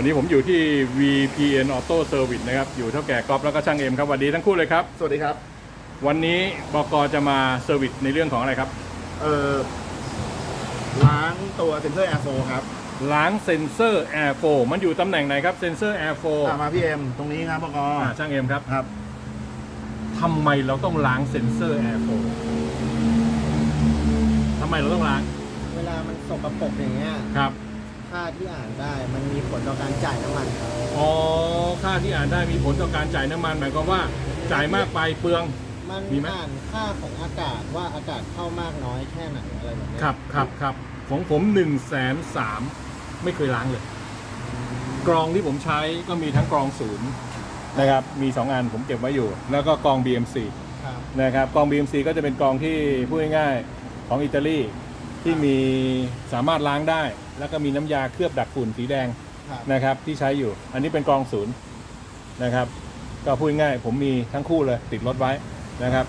วันนี้ผมอยู่ที่ VPN Auto Service นะครับ อยู่เท่าแก่ก๊อฟแล้วก็ช่างเอ็มครับสวัสดีทั้งคู่เลยครับ สวัสดีครับ วันนี้บกจะมาเซอร์วิสในเรื่องของอะไรครับ เอ่อ ล้างตัวเซนเซอร์แอร์โฟครับล้างเซ็นเซอร์ Air 4มันอยู่ตำแหน่งไหนครับเซ็นเซอร์ Air อ่ามาพี่เอ็มตรงนี้ครับบก4อ่าช่างเอ็มครับครับทำไมเราต้องล้างเซ็นเซอร์ Air 4ทำไมเราต้องล้าง เวลามันสกปรกอย่างเงี้ยครับ ค่าที่อ่านได้มันมีผลต่อการจ่ายน้ำมันครับอ๋อค่าที่อ่านได้มีผลต่อการจ่ายน้ำมันหมายความว่าจ่ายมากไปเปลือง มันมีไหม อ่านค่าของอากาศว่าอากาศเข้ามากน้อยแค่ไหนอะไรแบบเนี้ยครับครับครับของผม1นึ่งแสนสามไม่เคยล้างเลย กรองที่ผมใช้ก็มีทั้งกรองศูนย์นะครับมี 2 อันผมเก็บไว้อยู่ แล้วก็กรอง BMC ครับ นะครับกรอง BMC ก็จะเป็นกรองที่พูดง่ายๆของอิตาลีที่มีสามารถล้างได้ แล้วก็มีน้ำยาเคลือบดักฝุ่นสีแดงครับนะครับ ที่ใช้อยู่ อันนี้เป็นกรองศูนย์นะครับ ก็พูดง่ายๆผมมีทั้งคู่เลยติดรถไว้นะครับ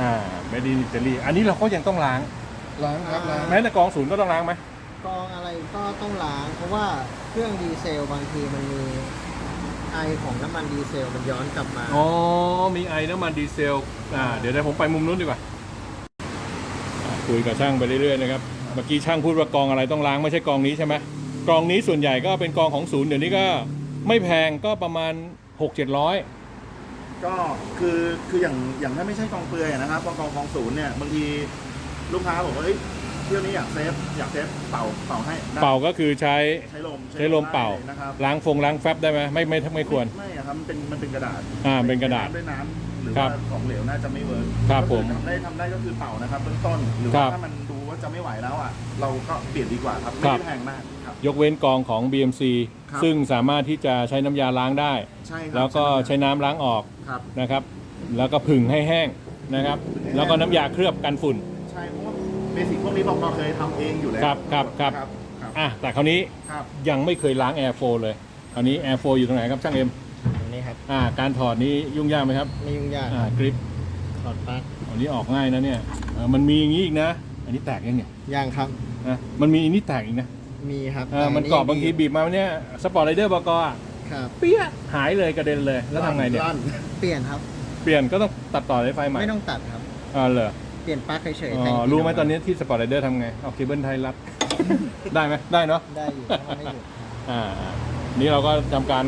อ่าไม่ดีอิตาลีอันนี้เราก็ยังต้องล้าง ล้างครับล้างแม้แต่กรองศูนย์ก็ต้องล้างไหมกรองอะไรก็ต้องล้าง เพราะว่าเครื่องดีเซลบางทีมันมีไอของน้ำมันดีเซลมันย้อนกลับมา อ๋อมีไอน้ำมันดีเซลอ่าเดี๋ยวเดี๋ยวผมไปมุมนู้นดีกว่าอ่า คุยกับช่างไปเรื่อยๆนะครับเมื่อกี้ช่างพูดว่ากองอะไรต้องล้างไม่ใช่กองนี้ใช่ไหมกองนี้ส่วนใหญ่ก็เป็นกองของศูนย์เดี๋ยวนี้ก็ไม่แพงก็ประมาณ 6 7 0 0 ก็คือคืออย่างอย่างถ้าไม่ใช่กองเปลือยนะครับกองกองกองศูนย์เนี่ยบางทีลูกค้าบอกว่าเฮ้ยเที่ยวนี้อยากเซฟอยากเซฟเป่าเป่าให้ได้เป่าก็คือใช้ ใช้ลมใช้ลมเป่า ได้นะครับล้างฟงล้างแฟบได้ไหมไม่ไม่ไม่ควร ไม่อะครับมันเป็นมันเป็นกระดาษอ่าเป็นกระดาษ ด้วยน้ำห รือครัว่าบของเหลวน่าจะไม่เวิร์กครับก็อผมทำได้ทำได้ก็คือเป่านะครับเบื้องต้นหรือครัว่าบถ้ามันดูว่าจะไม่ไหวแล้วอะเราก็เปลี่ยนดีกว่าครับไม่ครับได้แพงมากครับ ยกเว้นกองของ BMC ครับซึ่งสามารถที่จะใช้น้ำยาล้างได้ ใช่ครับแล้วก็ใช้น้ำล้างออกครับ นะครับ แล้วก็ผึ่งให้แห้งนะครับ แล้วก็น้ำยาเคลือบกันฝุ่น ใช่เพราะว่าเบสิกพวกนี้บอกเราเคยทำเองอยู่แล้วครับครับครับ ครับอะแต่คราวนี้ครับ ยังไม่เคยล้าง Air 4เลยคราวนี้ Air 4อยู่ตรงไหนครับช่างเอ็มอั นนี้ครับ อ่า การถอดนี้ยุ่งยากไหมครับไม่ยุ่งยากอ่ากริปถอดปลั๊กอันนี้ออกง่ายนะเนี่ยเออมันมีอย่างนี้อีกนะ อันนี้แตกยังเนี่ยย่างครับ นะมันมีอันนี้แตกอีกนะมีครับเออมันกรอบบางทีบีบมาเนี่ยสปอร์ตไรเดอร์บกอะครับเปี้ยหายเลยกระเด็นเลยแล้วทำไงเนี่ยลั่นเปลี่ยนครับ เปลี่ยนก็ต้องตัดต่อสายไฟใหม่ไม่ต้องตัดครับ อ่าเหรอเปลี่ยนปลั๊กเฉยๆอ๋แทอที่รู้ไหมกาตอนนี้ที่สปอร์ตไรเดอร์ทำไงเอาเคเบิลไทยรัด ได้ไหมได้เนาะ ได้อยู่ถ้าไม่หยุดครับอ่า นี่เราก็ทำการ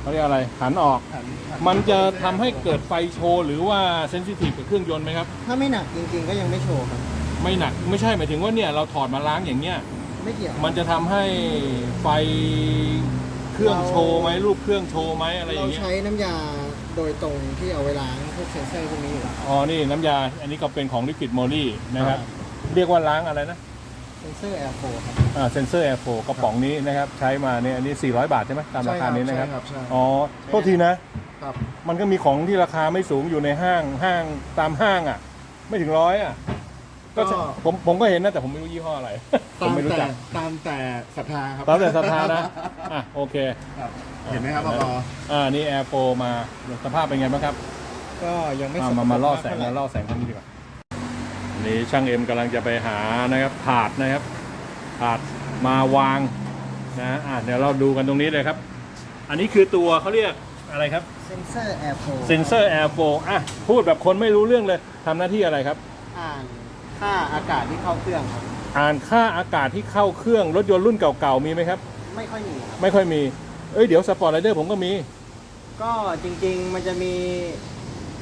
เขาเรียกอะไรหันออก หันหัมันจะทำให้เกิดไฟโชว์หรือว่าเซนซิทีฟกับเครื่องยนต์ไหมครับ ถ้าไม่หนักจริง ๆ ก็ยังไม่โชว์ครับ ไม่หนักไม่ใช่หมายถึงว่าเนี่ยเราถอดมาล้างอย่างเงี้ย ไม่เกี่ยว มันจะทำให้ไฟเครื่องโชว์ไหมรูปเครื่องโชว์ไหมอะไรอเราย่างเงี้ยใช้น้ำยาโดยตรงที่เอาไว้ล้างพวกเซนเซอร์พวกนี้อยู่แล้ว อ๋อนี่น้ำยา อันนี้ก็เป็นของ Liquid m o l y นะครับ เรียกว่าล้างอะไรนะ เซนเซอร์แอร์โฟครับ อ่าเซนเซอร์แอร์โฟกระป๋องนี้นะครับใช้มาเนี่ยอันนี้ 400 บาทใช่ไหมตามราคานี้นะครับ ใช่ครับใช่อ๋อโทษทีนะ ครับ มันก็มีของที่ราคาไม่สูงอยู่ในห้างห้างตามห้างอะ ไม่ถึงร้อยอะก็ใช่ผมผมก็เห็นนะแต่ผมไม่รู้ยี่ห้ออะไร ผตามมไม่รู้แต่จักตามแต่ศรัทธาครับตามแต่ศรัทธานะอะโอเค ครับเห็นไหมครับบกอ่านี่แอร์โฟมาสภาพเป็นไงบ้างครับก็ยังไม่อ่าสกปรมากมาล่อแสงเท่มาไหร่ล่อแสงตรงนี้ดีกว่าอั นนี้ช่างเอ็มกำลังจะไปหานะครับถาดนะครับถาดมาวางนะอะเดี๋ยวเราดูกันตรงนี้เลยครับ อันนี้คือตัวเขาเรียกอะไรครับเซนเซอร์แอร์โฟเซนเซอร์แอร์โฟอะพูดแบบคนไม่รู้เรื่องเลยทำหน้าที่อะไรครับ อ่านค่าอากาศที่เข้าเครื่องครับอ่านค่าอากาศที่เข้าเครื่องรถยนต์รุ่นเก่าๆมีไหมครับ ไม่ค่อยมีครับไม่ค่อยมี เอ้ยเดี๋ยวสปอร์ตไรเดอร์ผมก็มี ก็จริงๆมันจะมี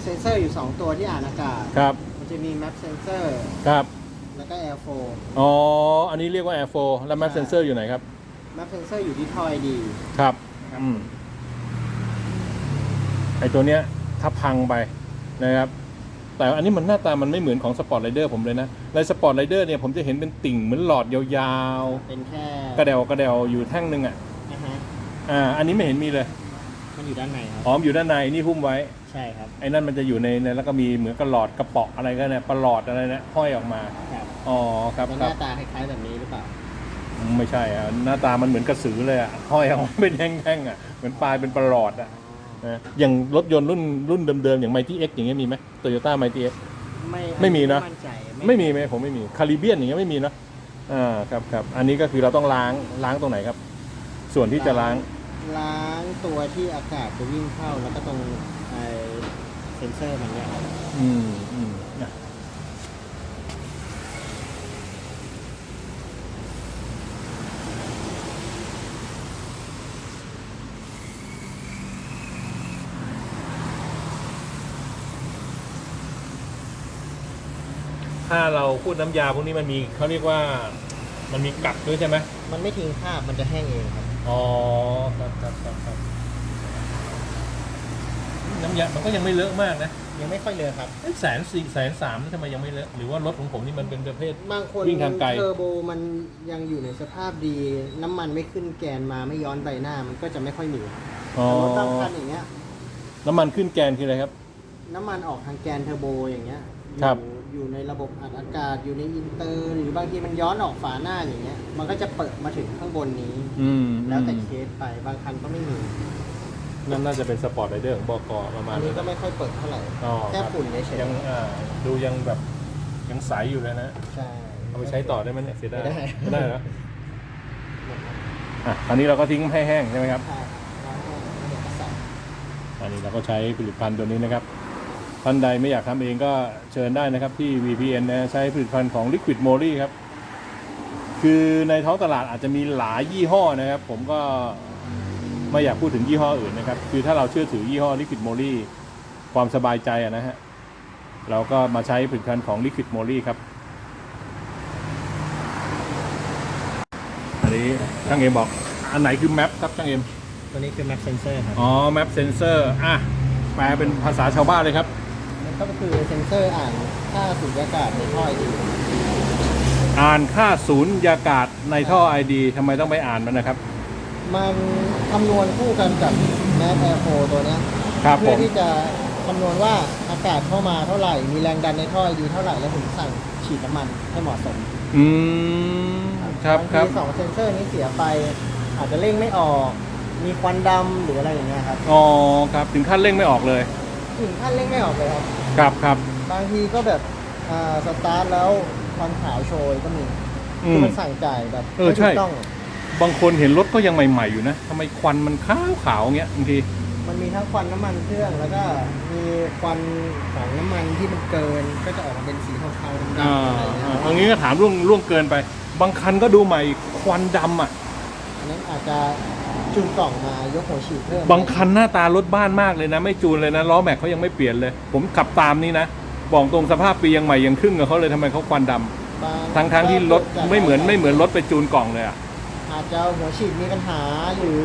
เซนเซอร์อยู่ 2 ตัวที่อ่านอากาศครับมัน จะมี map sensor ครับ แล้วก็ air flow อ๋อ อันนี้เรียกว่าแอร์โฟแล้วแมปเซนเซอร์อยู่ไหนครับ map sensor อยู่ที่ท่อ ID ครับ ครับ อืม ไอตัวเนี้ย ถ้าพังไปนะครับ แต่อันนี้มันหน้าตามันไม่เหมือนของสปอร์ตไรเดอร์ผมเลยนะในสปอร์ตไรเดอร์เนี่ยผมจะเห็นเป็นติ่งเหมือนหลอดยาวเป็นแค่ๆ กระเดวกระเดวอยู่แท่งหนึ่งอะ นะฮะอ่า อันนี้ไม่เห็นมีเลย มันอยู่ด้านในครับ หอมอยู่ด้านในนี่หุ้มไว้ ใช่ครับ ไอ้นั่นมันจะอยู่ในในแล้วก็มีเหมือนกับหลอดกระเป๋ออะไรก็เนี่ยประหลอดอะไรนะห้อยออกมาครับอ๋อครับแล้วหครัน้าบตาคล้ายๆแบบนี้หรือเปล่า ไม่ใช่อะหน้าตามันเหมือนกระสือเลยอะห้อยออกมาเป็นแท่งๆอะเหมือนปลายเป็นประหลอดอะนะอย่างรถยนต์รุ่นรุ่นเดิมๆอย่างไมตี้เอ็กอย่างเงี้ยมีไหมโตโยต้าไมตี้เอ็ก ไม่ไม่มีนะ มั่นใจไม่มีไหมผมไม่มีคาริเบียนอย่างเงี้ยไม่มีเนอะอ่าครับครับอันนี้ก็คือเราต้องล้างล้างตรงไหนครับ ส่วนที่จะล้าง ล้างตัวที่อากาศจะวิ่งเข้าแล้วก็ตรงไอเซนเซอร์มันเนี่ยครับอืมอืมนะถ้าเราพูดน้ำยาพวกนี้มันมีเขาเรียกว่ามันมีกัดด้วยใช่ไหมมันไม่ทิ้งคราบมันจะแห้งเองครับ อ๋อครับครับครับครับน้ำยามันก็ยังไม่เลอะมากนะยังไม่ค่อยเลยครับ เอ้ยแสนสี่แสนสามทำไมยังไม่เลอะหรือว่ารถของผมนี่มันเป็นประเภท บางคนวิ่งทางไกล เทอร์โบมันยังอยู่ในสภาพดี น้ำมันไม่ขึ้นแกนมาไม่ย้อนใบหน้ามันก็จะไม่ค่อยมีครับอ๋อแต่รถบางคันอย่างเงี้ย น้ำมันขึ้นแกนคืออะไรครับ น้ำมันออกทางแกนเทอร์โบอย่างเงี้ยครับ อยู่ อยู่ในระบบอัดอากาศอยู่ในอินเตอร์ หรือบางทีมันย้อนออกฝาหน้าอย่างเงี้ย มันก็จะเปิดมาถึงข้างบนนี้ อืมแล้วแต่อืมเคสไปบางคันก็ไม่มีนั่นน่าจะเป็นสปอร์ตไรเดอร์ของบกประมาอัณนนี้นั้นก็ไม่ค่อยเปิดเท่าไหร่อ๋อแค่รับฝุ่นเฉยยังอ่าดูยังแบบยังใสอยู่เลยนะ ๆใช่เอาไปใช้ต่อได้ไหมเนี่ยเสียดายไม่ได้ไม่ได้เหรออะอันนี้เราก็ทิ้งให้แห้งใช่ไหมครับ ใช่แล้วก็เดี๋ยวก็ใส่อันนี้เราก็ใช้ผลิตภัณฑ์ตัวนี้นะครับ ท่านใดไม่อยากทำเองก็เชิญได้นะครับที่ VPN นะใช้ผลิตภัณฑ์ของ Liquid m o l y ครับ คือในท้องตลาดอาจจะมีหลายยี่ห้อนะครับ ผมก็ไม่อยากพูดถึงยี่ห้ออื่นนะครับ คือถ้าเราเชื่อถือยี่ห้อ Liquid m o l y ความสบายใจอะนะฮะ เราก็มาใช้ผลิตภัณฑ์ของ Liquid m o l y ครับอันนี้ช่างเอ็มบอก อันไหนคือแมปครับช่างเอ็มตัวนี้คือ Map Sensor ครับ อ๋อ Map Sensor อะแปลเป็นภาษาชาวบ้านเลยครับมัน ก็คือเซนเซอร์อ่านค่าสุญญากาศในท่อไอดีอ่านค่าศูนยากาศในท่อไอดีทำไมต้องไปอ่านมันนะครับ มันคำนวณคู่กันกับ Map Airflow ตัวเนี้ยครับผเพื่อมที่จะคำนวณว่าอากาศเข้ามาเท่าไหร่ มีแรงดันในท่อไอดีเท่าไหร่แล้วถึงสั่งฉีดน้ำมันให้เหมาะสมอืมครับครับางทีสองเซนเซอร์นี้เสียไป อาจจะเร่งไม่ออก มีควันดำหรืออะไรอย่างเงี้ยครับอ๋อครับถึงขั้นเร่งไม่ออกเลย ถึงขั้นเร่งไม่ออกเลยครับ ครับครับบางทีก็แบบอ่าสตาร์ทแล้วควันขาวโชยก็มีอืคือม มันสั่งจ่ายแบบเออใช่ ไม่ถูกต้องบางคนเห็นรถก็ยังใหม่ ๆ อยู่นะทำไมควันมันขาวขาวๆอย่างเงี้ยบางที มันมีทั้งควันน้ำมันเครื่อง แล้วก็มีควันของน้ำมันที่มันเกินก็จะออกมาเป็นสีเทาๆดำๆอ่าอะไรอย่างเงี้ยอ่าอันนี้ก็ถามล่วงล่วงเกินไป บางคันก็ดูใหม่ควันดำอะ อันนั้นอาจจะ จูนกล่องมายกหัวฉีดเพิ่มบางคันหน้าตารถบ้านมากเลยนะ ไม่จูนเลยนะล้อแม็กเขายังไม่เปลี่ยนเลย ผมขับตามนี่นะบอกตรงสภาพปียังใหม่ยังครึ่งกับเขาเลยทำไมเขาควันดำบางทั้งทั้งๆที่รถไม่เหมือนไม่เหมือนรถไปจูนกล่องเลยอะอาจจะหัวฉีดมีปัญหาหรือ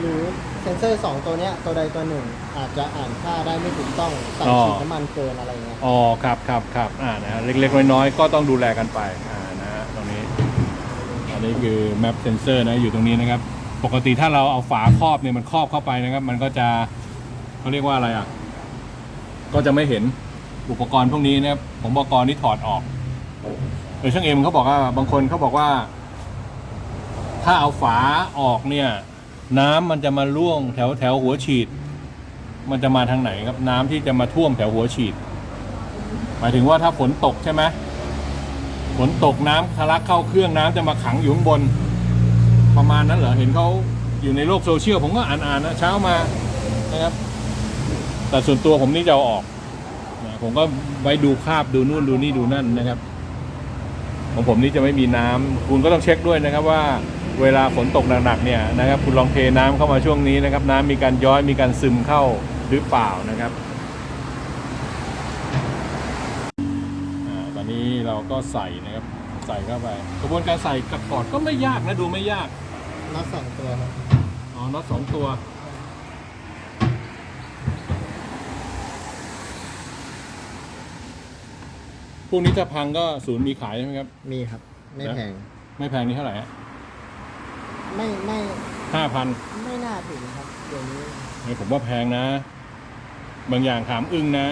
หรือเซนเซอร์สองตัวเนี้ยตัวใดตัวหนึ่ง อาจจะอ่านค่าได้ไม่ถูกต้องสั่งอ๋อฉีดน้ำมันเกินอะไรเงี้ย อ๋อครับครับครับอ่านะเล็กๆน้อยๆก็ต้องดูแลกันไปอ่านะฮะตรงนี้อันนี้คือ map sensor นะอยู่ตรงนี้นะครับ ปกติถ้าเราเอาฝาครอบเนี่ยมันครอบเข้าไปนะครับ มันก็จะเขาเรียกว่าอะไรอะ ก็จะไม่เห็นอุปกรณ์พวกนี้นะครับผมอุปกรณ์ที่ถอดออกโดยช่างเอ็มเขาบอกว่าบางคนเขาบอกว่า ถ้าเอาฝาออกเนี่ย น้ำมันจะมาล่วงแถวแถวหัวฉีด มันจะมาทางไหนครับ น้ำที่จะมาท่วมแถวหัวฉีด หมายถึงว่าถ้าฝนตกใช่ไหมฝนตกน้ำทะลักเข้าเครื่องน้ำจะมาขังอยู่ข้างบน ประมาณนั้นเหรอเห็นเขาอยู่ในโลกโซเชียลผมก็อ่านๆนะเช้ามานะครับ แต่ส่วนตัวผมนี่จะเอาออกนะผมก็ไว้ดูภาพดูนู่นดูนี่ดูนั่นนะครับ ของผมนี่จะไม่มีน้ำคุณก็ต้องเช็คด้วยนะครับว่าเวลาฝนตกหนักๆเนี่ยนะครับ คุณลองเทน้ำเข้ามาช่วงนี้นะครับ น้ำมีการย้อยมีการซึมเข้าหรือเปล่านะครับอ่าตอนนี้เราก็ใส่นะครับ ใส่เข้าไป กระบวนการใส่กับกอดก็ไม่ยากนะดูไม่ยาก น็อตสองตัวครับอ๋อน็อตสองตัว พวกนี้ถ้าพังก็ศูนย์มีขายใช่ไหมครับ มีครับ ไม่แพง ไม่แพงนี่เท่าไหร่ฮะไม่ไม่ห้าพันไม่น่าถึงครับเดี๋ยวนี้นี่ผมว่าแพงนะ บางอย่างถามอึ้งนะ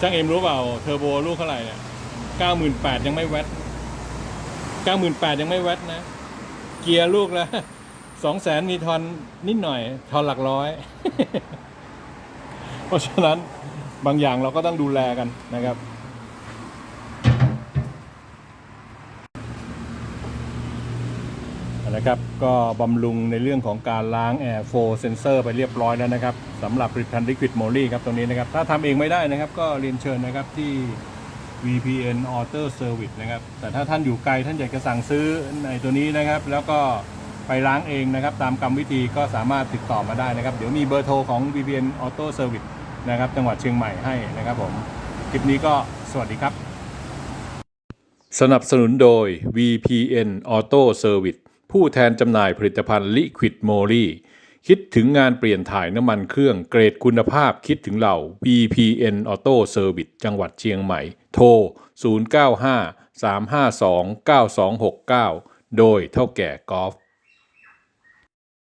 ช่างเอ็มรู้เปล่าเทอร์โบลูกเท่าไหร่เนี่ยเก้าหมื่นแปดยังไม่แวตเก้าหมื่นแปดยังไม่แวตนะ เกียร์ลูกละ สองแสนมีทอนนิดหน่อย ทอนหลักร้อย เพราะฉะนั้นบางอย่างเราก็ต้องดูแลกันนะครับ นะครับ ก็บำรุงในเรื่องของการล้าง Air Flow Sensor ไปเรียบร้อยแล้วนะครับสำหรับผลิตภัณฑ์ Liquid Moly ครับตรงนี้นะครับ ถ้าทำเองไม่ได้นะครับ ก็เรียนเชิญนะครับที่ VPN Auto Service นะครับ แต่ถ้าท่านอยู่ไกลท่านอยากจะสั่งซื้อในตัวนี้นะครับ แล้วก็ ไปล้างเองนะครับ ตามกรรมวิธีก็สามารถติดต่อมาได้นะครับ เดี๋ยวมีเบอร์โทรของ VPN Auto Service นะครับ จังหวัดเชียงใหม่ให้นะครับผมคลิปนี้ก็สวัสดีครับ สนับสนุนโดย VPN Auto Service ผู้แทนจำหน่ายผลิตภัณฑ์ Liquid Moly คิดถึงงานเปลี่ยนถ่ายน้ำมันเครื่องเกรดคุณภาพคิดถึงเรา VPN Auto Service จังหวัดเชียงใหม่ โทร 095 352 9269 โดยเท่าแก่กอล์ฟ